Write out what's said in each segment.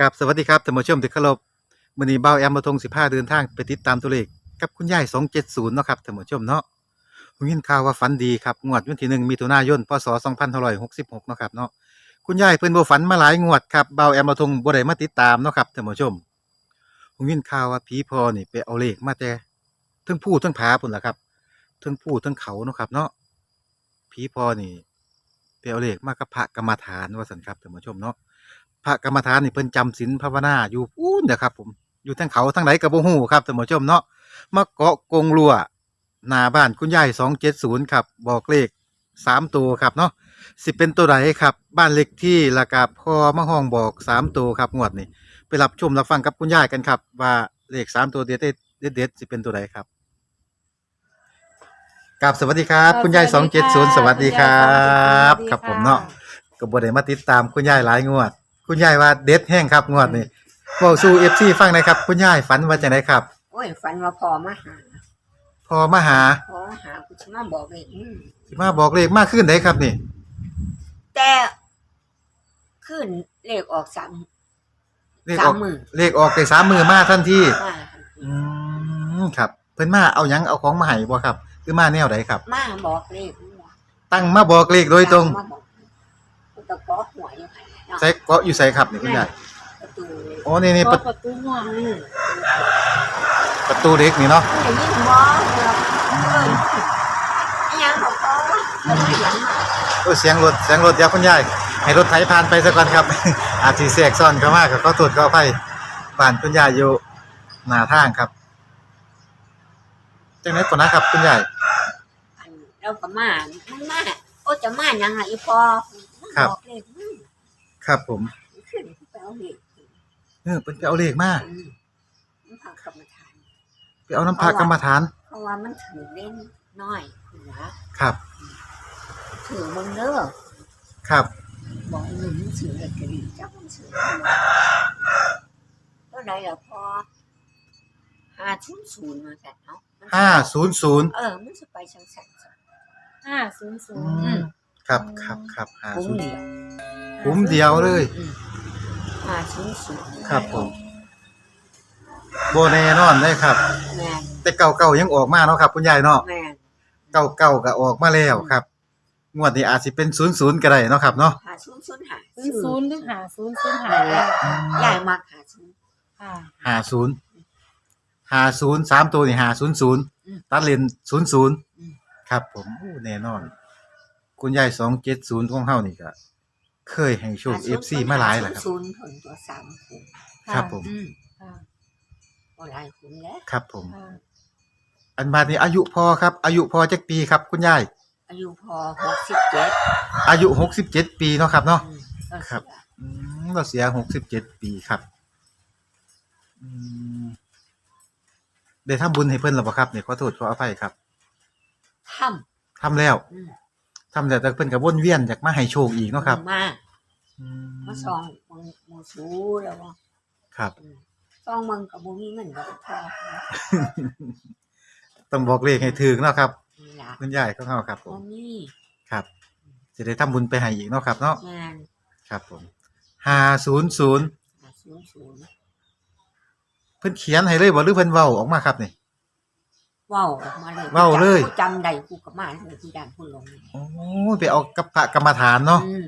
กับสวัสดีครับท่านผู้ชมที่เคารพมื้อนี้เบาแอมมาทง15 เดินทางไปติดตามตัวเลขกับคุณยาย270เนาะครับท่านผู้ชมเนาะผมยินข่าวว่าฝันดีครับงวดวันที่1มิถุนายนพศ2566เนาะครับเนาะคุณยายเพิ่นบ่ฝันมาหลายงวดครับเบาแอมมาทงบ่ได้มาติดตามเนาะครับท่านผู้ชมผมยินข่าวว่าผีพอนี่ไปเอาเลขมาแต่ทั้งผู้ทั้งผาพุ่นล่ะครับทั้งผู้ทั้งเขาเนาะครับเนาะผีพอนี่ไปเอาเลขมากับพระกรรมฐานว่าซั่นครับท่านผู้ชมเนาะ พระกรรมฐานนี่เพิ่นจำศีลภาวนาอยู่พูนเด้อครับ ผมอยู่ทั้งเขาทั้งไหนกับบ่ฮู้ครับท่านผู้ชมเนาะมาเกาะกงลัวหน้าบ้านคุณยาย270ครับ บอกเลข3ตัวครับเนาะสิเป็นตัวใดครับ บ้านเลขที่แล้วก็พ่อมาห้องบอก3ตัวครับงวดนี้ไปรับชมรับฟังกับคุณยายกันครับ ว่าเลข3ตัวเด็ดเด็ดเด็ดๆสิเป็นตัวใดครับกับสวัสดีครับ คุณยาย270สวัสดีครับ ครับผมเนาะก็บ่ได้มาติดตามคุณยายหลายงวด คุณยายว่าเด็ดแห้งครับงวดนี้เว้าสู่ FC ฟังหนะครับ คุณยายฝันว่าจังไดครับ โอ้ยฝันว่าพอมาหาพอมาหาพอมาหากูจะมาบอกเลยอืมสิมาบอกเลขมากขึ้นได้ครับนี่ แต่ขึ้นเลขออกสามเลขสาอมอกหมื่นเลขออกได้สามมือมาทันทีมาอืมครับ เพิ่นมาเอาหยังเอาของมาให้บ่ครับหรือมาแนวใดครับ มาบอกเลขตั้งมาบอกเลขโดยตรง มาบอกกูตะกอหัวอยู่ไหนเนาะ ใส่เกาะอยู่ใส่ครับนี่คุณยายประตูโอ้นี่นี่ประประตูห้องอืมประตูเล็กนี่เนาะได้ยินบ่เออเอออิหยังบอกก็จะไม่หยังมาโอ้เสียงรถเสียงรถอยาคุณยายให้รถไถผ่านไปซะก่อนครับ อาจสิแทรกซ้อนเข้ามาก็ขอโทษขออภัยบ้านคุณยายอยู่หน้าทางครับจังได๋ก่อนนะครับคุณยายอันเราก็มามันมาโอ้จะมาหยังไงอีพอมันบอกเลขอืม ครับผมขึ้นไปเอาเลขเออเพิ่นไปเอาเลขมาอืมมันพากรรมฐาน ไปเอาน้ำพระกรรมฐาน เพราะว่ามันถือเล่นน้อยคุณวะครับ ถือมึงเด้อครับ บอกหนึ่งถือเลขกระดิ่งจับมันถือก็ไหนล่ะพอห้าศูนย์ศูนย์มาแต่เนาะมันสิห้าศูนย์ศูนย์ เออ มันจะไปชังสันสันห้าศูนย์ศูอืนย์ม ครับครับครับห้าปุ้มศูนย์เดียวคุ้มเดียวเลยอืมห้าศูนย์ศูนย์ครับผมโบแน่นอนเลยครับ แม่นแต่เก่าเก่าๆยังออกมาเนาะครับ คุณยายเนาะแม่นเก่าเก่าๆก็ออกมาแล้วครับงวดนี้อาจสิเป็นศูนย์ศูนย์ก็ได้เนาะครับเนาะห้าศูนย์ศูนย์ห้าศูนย์ศูนย์หรือหาศูนย์ศูนย์หาใหญ่มากห้าศูนย์ค่ะห้าศูนย์ห้าศูนย์สามตัวนี่ห้าศูนย์ศูนย์อืมตัดเลนศูนย์ศูนย์อืม ครับผมโอ้แน่นอน คุณยายสองเจ็ดศูนย์ของเฮานี่ก็เคยให้โชคเอฟซีมาหลายแหละครับ ศูนย์ผลตัวสามผลครับผม อืมค่ะบ่หลายผลแล้ว ครับผม ค่ะอันบาดนี้อายุพอครับ อายุพอจักปีครับคุณยาย อายุพอหกสิบเจ็ดอายุหกสิบเจ็ดปีเนาะครับเนาะอืมก็ครับเสียอืมเราเสียหกสิบเจ็ดปีครับอืมได้ทำบุญให้เพิ่นหรือเปล่าครับเนี่ยขอโทษขออภัยครับททำแล้วำอืม ทำแล้วแต่เพิ่นกับวนเวียนอยากมาให้โชคอีกเนาะครับมาอืมมาซองมึงมึงสูแล้วว่าครับอืมซองมึงกับบุมีเงินกับพอต้องบอกเลขให้ถึงเนาะครับนี่ล่ะคุณยายของเฮาครับผบ่มมีครับจะได้ทำบุญไปให้อีกเนาะครับเนาะงานครับผมห้าศูนย์ศูนย์หาศูนย์ศูนย์เพิ่นเขียนให้เลยบ่หรือเพิ่นเว้าออกมาครับนี่เว้าออกมาเลยเว้าเลย กูจำได้กูกับมาเลยกูดันพูดลงโอ้ไปเอากับพระกรรมฐานเนาะอืม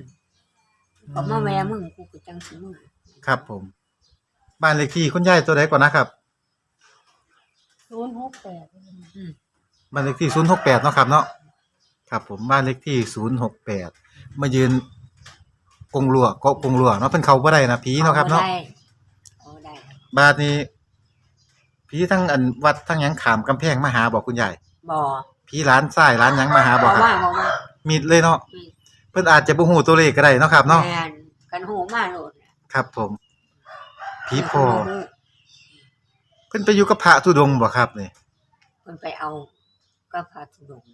ก็มาแวมึงกูก็จังสิมึงครับ ผม บ้านเลขที่คุณยายตัวใดก่อนนะครับศูนย์หกแปดอืมบ้านเลขที่068เนาะครับ เนาะครับ ผมบ้านเลขที่068มายืนกงลัวเกาะกงลัวเนาะเพิ่นเข้าบ่ได้นะผีเนาะครับ เนาะอได้เอาได้บาดนี้ ผีทั้งอันวัดทั้งหยังขามกำแพงมาหาบอกคุณยายบ่ผีร้านซ้ายร้านหยังมาหาบอกครับว่าบ่ว่ามีดเลยเนาะอืมเพิ่นอาจจะบ่ฮู้ตัวเลขก็ได้เนาะครับเนาะแม่นกันหูมาโลดน่ะครับ ผมผีพอเพิ่นก็บ่รู้เพิ่นไปอยู่กับพระธุดงค์บ่ครับนี่เพิ่นไปเอาก็พาธุดงค์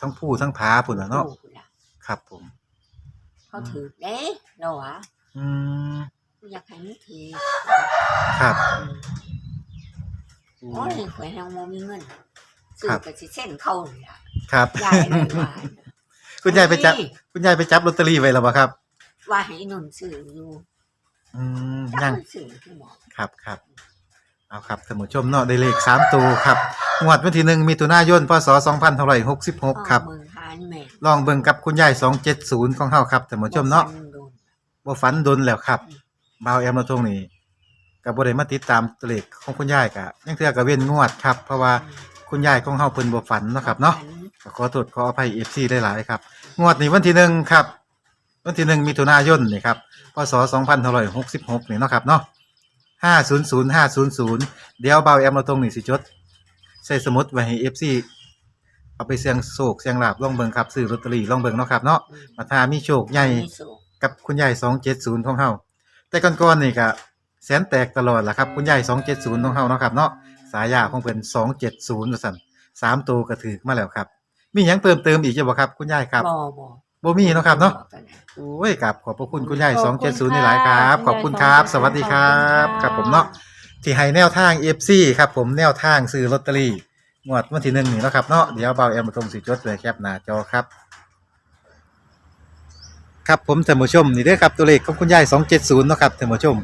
ทั้งผู้ทั้งผาพุ่นน่ะเนาะลูกพุ่นล่ะครับ ผม เขาถือเด้เราหวะอืมกูอยากให้มึงถือครับ อืม โอ้ยข่อยแฮงบ่มีเงินซื้อครับก็สิเส้นเข้านี่ล่ะครับ ยายเลยว่า คุณยายไปจับ นี่ คุณยายไปจับลอตเตอรี่ไว้แล้วบ่ครับ ว่าให้นุ่นซื้ออยู่อืมจัยังงสื่อที่บอกครับครับเอาครับท่านผู้ชมเนาะได้เลขสามตัวครับงวดวันที่หนึ่งมีตุนายนพศสองพันหกสิบหกครับ เมืองทานแม่ลองเบิ่งกับคุณยายสองเจ็ดศูนย์ของเฮาครับท่านผู้ชมเนาะบ่ฟัโดนบ่ฝันดนแล้วครับบ่าวแอมเราทงนี่ ก็บ่ได้มาติดตามตัวเลขของคุณยายก็ยังเทื่อก็เว้นงวดครับ เพราะว่าคุณยายของเฮาเพิ่นบ่ฝันเนาะครับเนาะก็ขอโทษขออภัย FC ได้หลายๆครับ งวดนี้วันที่หนึ่งครับ วันที่หนึ่งมิถุนายนนี่ครับพศ2566นี่เนาะครับเนาะ500 500เดี๋ยวเบาแอมเราทงนี่สิจด ใส่สมุดไว้ให้ FC เอาไปเสียงโชคเสียงลาบลองเบิงครับซื้อลอตเตอรี่ลองเบิงเนาะครับเนาะมาถ้ามีโชคใหญ่กับคุณยาย270ของเฮาแต่ก่อนๆนี่ก็ แสนแตกตลอดล่ะครับ คุณยาย270ของเฮาเนาะครับเนาะสายาของเพิ่น270ว่าซั่นสามตัวก็ถูกมาแล้วครับ มีหยังเพิ่มเติมอีกจะบ่ครับคุณยายครับบ่บ่บ่มีเนาะครับเนาะบ่กันนะโอ้ยครับขอบพระคุณคุณยาย270นี่หลายครับ ขอบคุณครับ สวัสดีครับครับผมเนาะที่ให้แนวทาง FC ครับผมแนวทางซื้อลอตเตอรี่งวดวันที่หนึ่งนี่เนาะครับเนาะเดี๋ยวเบาแอมมาตรงสิจดเลยแคปหน้าจอครับครับผมท่านผู้ชมนี่เด้อครับตัวเลขของคุณยาย270เนาะครับท่านผู้ชม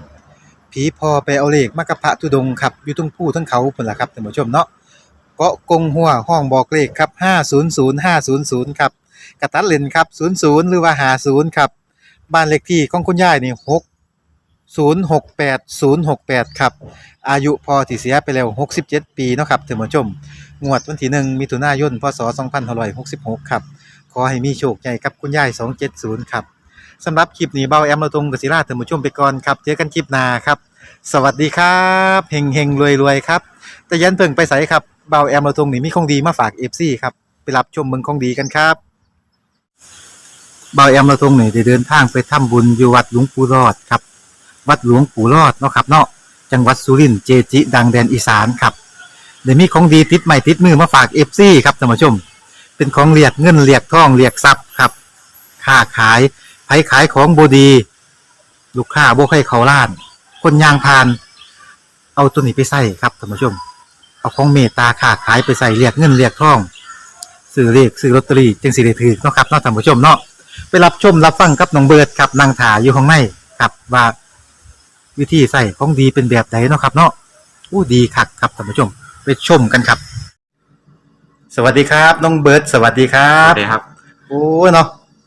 ผีพอไปเอาเลขมากับพระธุดงครับอยู่ตรงผู้ทั้งเขาพุ่นล่ะครับท่านผู้ชมเนาะเกาะกงหัวห้องบอกเลขครับ500 500ครับกระตัดเลนครับ00หรือว่า50ครับบ้านเลขที่ของคุณยายนี่6 068 068ครับ อายุพอที่เสียไปแล้ว67ปีเนาะครับท่านผู้ชมงวดวันที่1มิถุนายนพศ2566ครับขอให้มีโชคใหญ่กับคุณยาย270ครับสำหรับคลิปนี้เบาแอมเราตรงกับศิราท่านผู้ชมไปก่อนครับเจอกันคลิปหน้าครับ สวัสดีครับเฮงเฮงรวยรวยครับแต่ยันเพิ่งไปใส่ครับเบาแอมเราตรงนี่มีของดีมาฝาก FC ครับไปรับชมเมืองของดีกันครับเบาแอมเราตรงนี่ได้เดินทางไปทำบุญอยู่วัดหลวงปู่รอดครับ วัดหลวงปู่รอดเนาะครับเนาะจังหวัดสุรินทร์เจจิ ดังแดนอีสานครับเดี๋ยวมีของดีติดใหม่ติดมือมาฝาก FC ครับท่านผู้ชม เป็นของเรียกเงินเรียกทองเรียกทรัพย์ครับค้าขายไผขายของบดี ลูกค้าบ่ให้เขาล้าน คนยางพาน เอาตัวนี้ไปใส่ครับท่านผู้ชม เอาของเมตตาค้าขายไปใส่เรียกเงินเรียกทองซื้อเรียกซื้อลอตเตอรี่จึงสิได้ถือเนาะครับเนาะท่านผู้ชมเนาะไปรับชมรับฟังกับน้องเบิร์ดครับนางถาอยู่ข้างในครับว่าวิธีใส่ของดีเป็นแบบไหนเนาะครับ เนาะอู้ดีคักครับท่านผู้ชม ไปชมกันครับ สวัสดีครับ น้องเบิร์ดสวัสดีครัครับบสวัสดีครับ โอ้เนาะ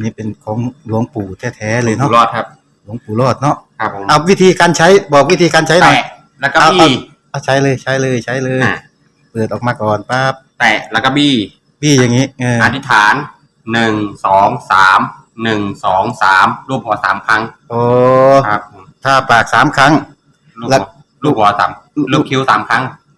นนี้เป็นของหลวงปู่แท้ๆเลยอเนาะยู่รอดครับ หลวงปู่รอดเนาะครับผมเอาวิธีการใช้บอกวิธีการใช้หน่อยแตะแล้วก็เอาบี้เอาใช้เลยใช้เลยใช้เลย อะเปิดออกมาก่อนปั๊บแตะแล้วก็บี้พี่อย่างนี้เอออธิษฐานหนึ่งสองสามหนึ่งสองสามรูปหัวสามครั้งโอ้ครับผมถ้าปากสามครั้งลูกแล้หัววลูกหัวสามลูกคิ้วสามครั้ง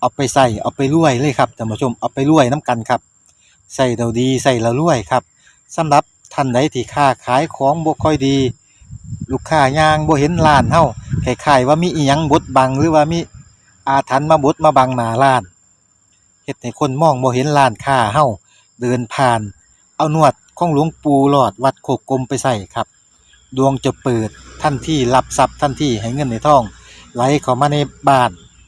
เอาไปใส่เอาไปรวยเลยครับท่านผู้ชมเอาไปรวยน้ำกันครับใส่เราดีใส่เรารวยครับสำหรับท่านใดที่ค้าขายของบ่ค่อยดี ลูกค้ายางบ่เห็นร้านเฮาคล้ายๆว่ามีอีหยังบดบังหรือว่ามีอาถรรพ์มาบดมาบังหน้าร้านเฮ็ดให้คนมองบ่เห็นร้านค้าเฮาเดินผ่าน เอานวดของหลวงปู่หลอดวัดโคกกลมไปใส่ครับ ดวงจะเปิดทันที่รับทรัพย์ทันที่ให้เงินในท้อง ไหลเข้ามาในบ้าน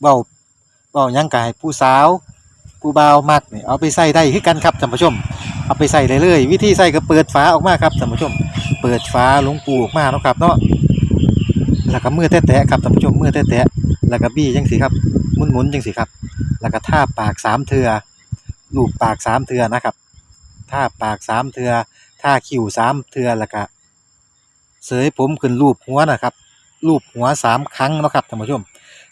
เว้าเว้ายังก็ให้ผู้สาวผู้บ่าวมักนี่เอาไปใส่ได้คือกันครับท่านผู้ชม เอาไปใส่ได้เลยวิธีใส่ก็เปิดฝาออกมาครับท่านผู้ชม เปิดฝาหลวงปู่ออกมาเนาะครับเนาะแล้วก็มือแตะๆครับท่านผู้ชมมือแตะๆแล้วก็บี้จังสิครับหมุนๆจังสิครับ แล้วก็ท่าปากสามเทือลูบปากสามเทือนะครับท่าปากสามเทือท่าคิ้วสามเทือแล้วก็เสยผมขึ้นรูปหัวนะครับรูปหัวสามครั้งนะครับท่านผู้ชม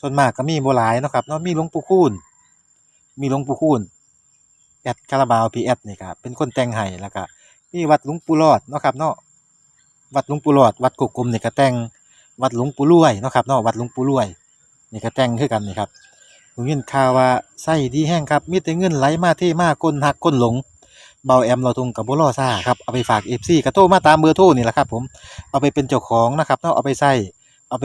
ส่วนมากก็มีบ่หลายเนาะครับเนาะมีหลวงปู่คูณมีหลวงปู่คูณแอดคาราบาวพีแอดนี่ครับเป็นคนแต่งให้แล้วก็มีวัดหลวงปู่รอดเนาะครับเนาะวัดหลวงปู่รอด วัดกกกลมนี่ก็แต่งวัดหลวงปู่รวยเนาะครับเนาะวัดหลวงปู่รวยนี่ก็แต่งคือกันนี่ครับผมยินข่าวว่าไส้ดีแห้งครับมีแต่เงินไหลมาเทมาคนหักคนหลงเบาแอมเราทุงกับบ่รอซ่าครับเอาไปฝาก FC ก็โทมาตามเบอร์โทรนี่แหละครับผมเอาไปเป็นเจ้าของนะครับเนาะเอาไปใส่เอาไป